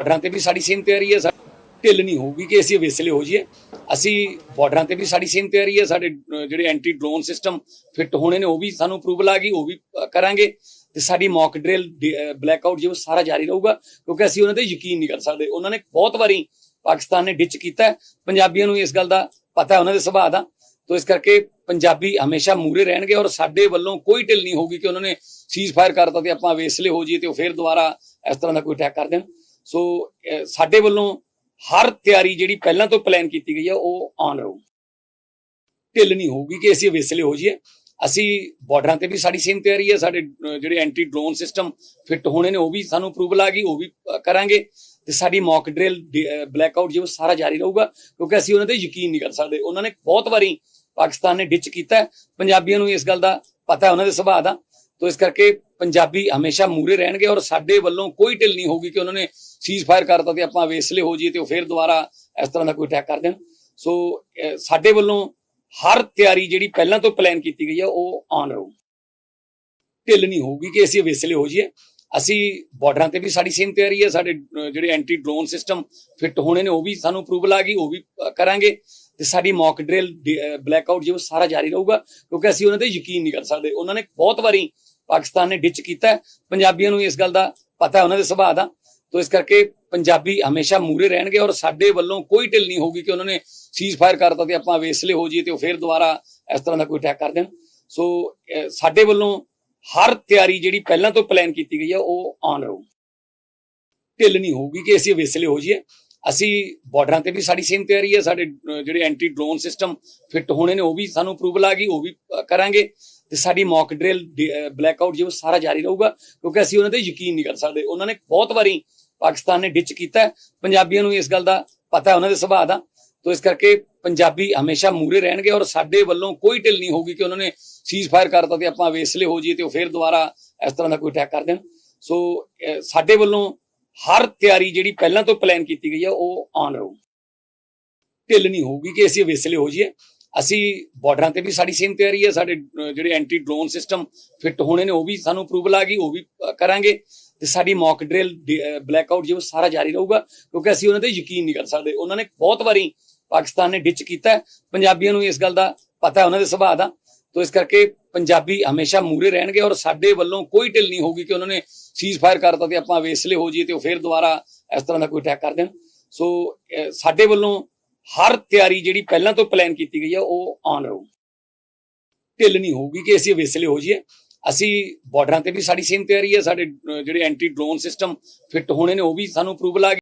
ਬਾਰਡਰਾਂ ਤੇ ਵੀ ਸਾਡੀ ਸੇਮ ਤਿਆਰੀ ਹੈ ਢਿੱਲ ਨਹੀਂ ਹੋਊਗੀ ਕਿ ਅਸੀਂ ਵਿਸਲੇ ਹੋ ਜਾਈਏ। ਅਸੀਂ ਬਾਰਡਰਾਂ ਤੇ ਵੀ ਸਾਡੀ ਸੇਮ ਤਿਆਰੀ ਹੈ, ਸਾਡੇ ਜਿਹੜੇ ਐਂਟੀ ਡਰੋਨ ਸਿਸਟਮ ਫਿੱਟ ਹੋਣੇ ਨੇ, ਉਹ ਵੀ ਸਾਨੂੰ ਅਪਰੂਵਲ ਆ ਗਈ, ਉਹ ਵੀ ਕਰਾਂਗੇ। ਤੇ ਸਾਡੀ ਮੌਕ ਡ੍ਰਿਲ ਬਲੈਕਆਊਟ ਜਿਵੇਂ ਸਾਰਾ ਜਾਰੀ ਰਹੂਗਾ, ਕਿਉਂਕਿ ਅਸੀਂ ਉਹਨਾਂ ਤੇ ਯਕੀਨ ਨਹੀਂ ਕਰ ਸਕਦੇ। ਉਹਨਾਂ ਨੇ ਬਹੁਤ ਵਾਰੀ ਪਾਕਿਸਤਾਨ ਨੇ ਡਿਚ ਕੀਤਾ ਪੰਜਾਬੀਆਂ ਨੂੰ ਇਸ ਗੱਲ ਦਾ ਪਤਾ ਹੈ, ਉਹਨਾਂ ਦੇ ਸੁਭਾਅ ਦਾ। ਤੋ ਇਸ ਕਰਕੇ ਪੰਜਾਬੀ ਹਮੇਸ਼ਾ ਮੂਰੇ ਰਹਿਣਗੇ ਔਰ ਸਾਡੇ ਵੱਲੋਂ ਕੋਈ ਢਿੱਲ ਨਹੀਂ ਹੋਊਗੀ ਕਿ ਉਹਨਾਂ ਨੇ ਸੀਜ਼ ਫਾਇਰ ਕਰਤਾ ਤੇ ਆਪਾਂ ਵੇਸਲੇ ਹੋ ਜਾਈਏ ਤੇ ਉਹ ਫਿਰ ਦੁਬਾਰਾ ਇਸ ਤਰ੍ਹਾਂ ਦਾ ਕੋਈ ਅਟੈਕ ਕਰ ਦੇਣ। ਸੋ ਸਾਡੇ ਵੱਲੋਂ ਹਰ ਤਿਆਰੀ ਜਿਹੜੀ ਪਹਿਲਾਂ ਤੋਂ ਪਲਾਨ ਕੀਤੀ ਗਈ ਹੈ ਉਹ ਆਨ ਰਹੂ। ਢਿੱਲ ਨਹੀਂ ਹੋਊਗੀ ਕਿ ਅਸੀਂ ਵੇਸਲੇ ਹੋ ਜਾਈਏ। ਅਸੀਂ ਬਾਰਡਰਾਂ ਤੇ ਵੀ ਸਾਡੀ ਸੇਮ ਤਿਆਰੀ ਹੈ ਸਾਡੇ ਜਿਹੜੇ ਐਂਟੀ ਡਰੋਨ ਸਿਸਟਮ ਫਿੱਟ ਹੋਣੇ ਨੇ, ਉਹ ਵੀ ਸਾਨੂੰ ਅਪਰੂਵਲ ਆ ਗਈ, ਉਹ ਵੀ ਕਰਾਂਗੇ। ਤੇ ਸਾਡੀ ਮੌਕ ਡ੍ਰਿਲ ਬਲੈਕਆਊਟ ਜਿਵੇਂ ਸਾਰਾ ਜਾਰੀ ਰਹੂਗਾ, ਕਿਉਂਕਿ ਅਸੀਂ ਉਹਨਾਂ ਤੇ ਯਕੀਨ ਨਹੀਂ ਕਰ ਸਕਦੇ। ਉਹਨਾਂ ਨੇ ਬਹੁਤ ਵਾਰੀ ਪਾਕਿਸਤਾਨ ਨੇ ਡਿਚ ਕੀਤਾ ਪੰਜਾਬੀਆਂ ਨੂੰ ਇਸ ਗੱਲ ਦਾ ਪਤਾ ਹੈ, ਉਹਨਾਂ ਦੇ ਸੁਭਾਅ ਦਾ। ਤੋ ਇਸ ਕਰਕੇ ਪੰਜਾਬੀ ਹਮੇਸ਼ਾ ਮੂਰੇ ਰਹਿਣਗੇ ਔਰ ਸਾਡੇ ਵੱਲੋਂ ਕੋਈ ਢਿੱਲ ਨਹੀਂ ਹੋਊਗੀ ਕਿ ਉਹਨਾਂ ਨੇ ਸੀਜ਼ ਫਾਇਰ ਕਰਤਾ ਤੇ ਆਪਾਂ ਵੇਸਲੇ ਹੋ ਜਾਈਏ ਤੇ ਉਹ ਫਿਰ ਦੁਬਾਰਾ ਇਸ ਤਰ੍ਹਾਂ ਦਾ ਕੋਈ ਅਟੈਕ ਕਰ ਦੇਣ। ਸੋ ਸਾਡੇ ਵੱਲੋਂ ਹਰ ਤਿਆਰੀ ਜਿਹੜੀ ਪਹਿਲਾਂ ਤੋਂ ਪਲਾਨ ਕੀਤੀ ਗਈ ਹੈ, ਉਹ ਆਨ ਰਹੂ। ਢਿੱਲ ਨਹੀਂ ਹੋਊਗੀ ਕਿ ਅਸੀਂ ਵੇਸਲੇ ਹੋ ਜਾਈਏ। ਅਸੀਂ ਬਾਰਡਰਾਂ ਤੇ ਵੀ ਸਾਡੀ ਸੇਮ ਤਿਆਰੀ ਹੈ, ਸਾਡੇ ਜਿਹੜੇ ਐਂਟੀ ਡਰੋਨ ਸਿਸਟਮ ਫਿੱਟ ਹੋਣੇ ਨੇ, ਉਹ ਵੀ ਸਾਨੂੰ ਅਪਰੂਵਲ ਆ ਗਈ, ਉਹ ਵੀ ਕਰਾਂਗੇ। ਤੇ ਸਾਡੀ ਮੌਕ ਡ੍ਰਿਲ ਬਲੈਕਆਊਟ ਜਿਵੇਂ ਸਾਰਾ ਜਾਰੀ ਰਹੂਗਾ, ਕਿਉਂਕਿ ਅਸੀਂ ਉਹਨਾਂ ਤੇ ਯਕੀਨ ਨਹੀਂ ਕਰ ਸਕਦੇ। ਉਹਨਾਂ ਨੇ ਬਹੁਤ ਵਾਰੀ ਪਾਕਿਸਤਾਨ ਨੇ ਡਿਚ ਕੀਤਾ ਪੰਜਾਬੀਆਂ ਨੂੰ ਇਸ ਗੱਲ ਦਾ ਪਤਾ ਉਹਨਾਂ ਦੇ ਸੁਭਾਅ ਦਾ। ਤੋ ਇਸ ਕਰਕੇ ਪੰਜਾਬੀ ਹਮੇਸ਼ਾ ਮੂਰੇ ਰਹਿਣਗੇ ਔਰ ਸਾਡੇ ਵੱਲੋਂ ਕੋਈ ਢਿੱਲ ਨਹੀਂ ਹੋਊਗੀ ਕਿ ਉਹਨਾਂ ਨੇ ਸੀਜ਼ ਫਾਇਰ ਕਰਤਾ ਤੇ ਆਪਾਂ ਵੇਸਲੇ ਹੋ ਜਾਈਏ ਤੇ ਉਹ ਫਿਰ ਦੁਬਾਰਾ ਇਸ ਤਰ੍ਹਾਂ ਦਾ ਕੋਈ ਅਟੈਕ ਕਰ ਦੇਣ। ਸੋ ਸਾਡੇ ਵੱਲੋਂ ਹਰ ਤਿਆਰੀ ਜਿਹੜੀ ਪਹਿਲਾਂ ਤੋਂ ਪਲਾਨ ਕੀਤੀ ਗਈ ਹੈ, ਉਹ ਆਨ ਰਹੂ। ਢਿੱਲ ਨਹੀਂ ਹੋਊਗੀ ਕਿ ਅਸੀਂ ਵੇਸਲੇ ਹੋ ਜਾਈਏ। ਅਸੀਂ ਬਾਰਡਰਾਂ ਤੇ ਵੀ ਸਾਡੀ ਸੇਮ ਤਿਆਰੀ ਹੈ, ਸਾਡੇ ਜਿਹੜੇ ਐਂਟੀ ਡਰੋਨ ਸਿਸਟਮ ਫਿੱਟ ਹੋਣੇ ਨੇ, ਉਹ ਵੀ ਸਾਨੂੰ ਅਪਰੂਵਲ ਆ ਗਈ, ਉਹ ਵੀ ਕਰਾਂਗੇ। ਤੇ ਸਾਡੀ ਮੌਕ ਡ੍ਰਿਲ ਬਲੈਕਆਊਟ ਜਿਵੇਂ ਸਾਰਾ ਜਾਰੀ ਰਹੂਗਾ, ਕਿਉਂਕਿ ਅਸੀਂ ਉਹਨਾਂ ਤੇ ਯਕੀਨ ਨਹੀਂ ਕਰ ਸਕਦੇ। ਉਹਨਾਂ ਨੇ ਬਹੁਤ ਵਾਰੀ ਪਾਕਿਸਤਾਨ ਨੇ ਡਿਚ ਕੀਤਾ ਪੰਜਾਬੀਆਂ ਨੂੰ ਇਸ ਗੱਲ ਦਾ ਪਤਾ ਉਹਨਾਂ ਦੇ ਸੁਭਾਅ ਦਾ। ਤੋ ਇਸ ਕਰਕੇ ਪੰਜਾਬੀ ਹਮੇਸ਼ਾ ਮੂਰੇ ਰਹਿਣਗੇ ਔਰ ਸਾਡੇ ਵੱਲੋਂ ਕੋਈ ਢਿੱਲ ਨਹੀਂ ਹੋਊਗੀ ਕਿ ਉਹਨਾਂ ਨੇ ਸੀਜ਼ ਫਾਇਰ ਕਰਤਾ ਤੇ ਆਪਾਂ ਵੇਸਲੇ ਹੋ ਜਾਈਏ ਤੇ ਉਹ ਫਿਰ ਦੁਬਾਰਾ ਇਸ ਤਰ੍ਹਾਂ ਦਾ ਕੋਈ ਅਟੈਕ ਕਰ ਦੇਣ। ਸੋ ਸਾਡੇ ਵੱਲੋਂ ਹਰ ਤਿਆਰੀ ਜਿਹੜੀ ਪਹਿਲਾਂ ਤੋਂ ਪਲਾਨ ਕੀਤੀ ਗਈ ਹੈ, ਉਹ ਆਨ ਰਹੂ। ਢਿੱਲ ਨਹੀਂ ਹੋਊਗੀ ਕਿ ਅਸੀਂ ਵੇਸਲੇ ਹੋ ਜਾਈਏ। ਅਸੀਂ ਬਾਰਡਰਾਂ ਤੇ ਵੀ ਸਾਡੀ ਸੇਮ ਤਿਆਰੀ ਹੈ, ਸਾਡੇ ਜਿਹੜੇ ਐਂਟੀ ਡਰੋਨ ਸਿਸਟਮ ਫਿੱਟ ਹੋਣੇ ਨੇ, ਉਹ ਵੀ ਸਾਨੂੰ ਅਪਰੂਵਲ ਆ ਗਈ, ਉਹ ਵੀ ਕਰਾਂਗੇ। ਤੇ ਸਾਡੀ ਮੌਕ ਡ੍ਰਿਲ ਬਲੈਕਆਊਟ ਜਿਵੇਂ ਸਾਰਾ ਜਾਰੀ ਰਹੂਗਾ, ਕਿਉਂਕਿ ਅਸੀਂ ਉਹਨਾਂ ਤੇ ਯਕੀਨ ਨਹੀਂ ਕਰ ਸਕਦੇ। ਉਹਨਾਂ ਨੇ ਬਹੁਤ ਵਾਰੀ ਪਾਕਿਸਤਾਨ ਨੇ ਡਿਚ ਕੀਤਾ ਪੰਜਾਬੀਆਂ ਨੂੰ ਇਸ ਗੱਲ ਦਾ ਪਤਾ ਹੈ, ਉਹਨਾਂ ਦੇ ਸੁਭਾਅ ਦਾ। ਤੋ ਇਸ ਕਰਕੇ ਪੰਜਾਬੀ ਹਮੇਸ਼ਾ ਮੂਰੇ ਰਹਿਣਗੇ ਔਰ ਸਾਡੇ ਵੱਲੋਂ ਕੋਈ ਢਿੱਲ ਨਹੀਂ ਹੋਊਗੀ ਕਿ ਉਹਨਾਂ ਨੇ ਸੀਜ਼ ਫਾਇਰ ਕਰਤਾ ਤੇ ਆਪਾਂ ਵੇਸਲੇ ਹੋ ਜਾਈਏ ਤੇ ਉਹ ਫਿਰ ਦੁਬਾਰਾ ਇਸ ਤਰ੍ਹਾਂ ਦਾ ਕੋਈ ਅਟੈਕ ਕਰ ਦੇਣ। ਸੋ ਸਾਡੇ ਵੱਲੋਂ ਹਰ ਤਿਆਰੀ ਜਿਹੜੀ ਪਹਿਲਾਂ ਤੋਂ ਪਲਾਨ ਕੀਤੀ ਗਈ ਹੈ, ਉਹ ਆਨ ਰਹੂ। ਢਿੱਲ ਨਹੀਂ ਹੋਊਗੀ ਕਿ ਅਸੀਂ ਵੇਸਲੇ ਹੋ ਜਾਈਏ। ਅਸੀਂ ਬਾਰਡਰਾਂ ਤੇ ਵੀ ਸਾਡੀ ਸੇਮ ਤਿਆਰੀ ਹੈ, ਸਾਡੇ ਜਿਹੜੇ ਐਂਟੀ ਡਰੋਨ ਸਿਸਟਮ ਫਿੱਟ ਹੋਣੇ ਨੇ, ਉਹ ਵੀ ਸਾਨੂੰ ਅਪਰੂਵਲ ਆ ਗਈ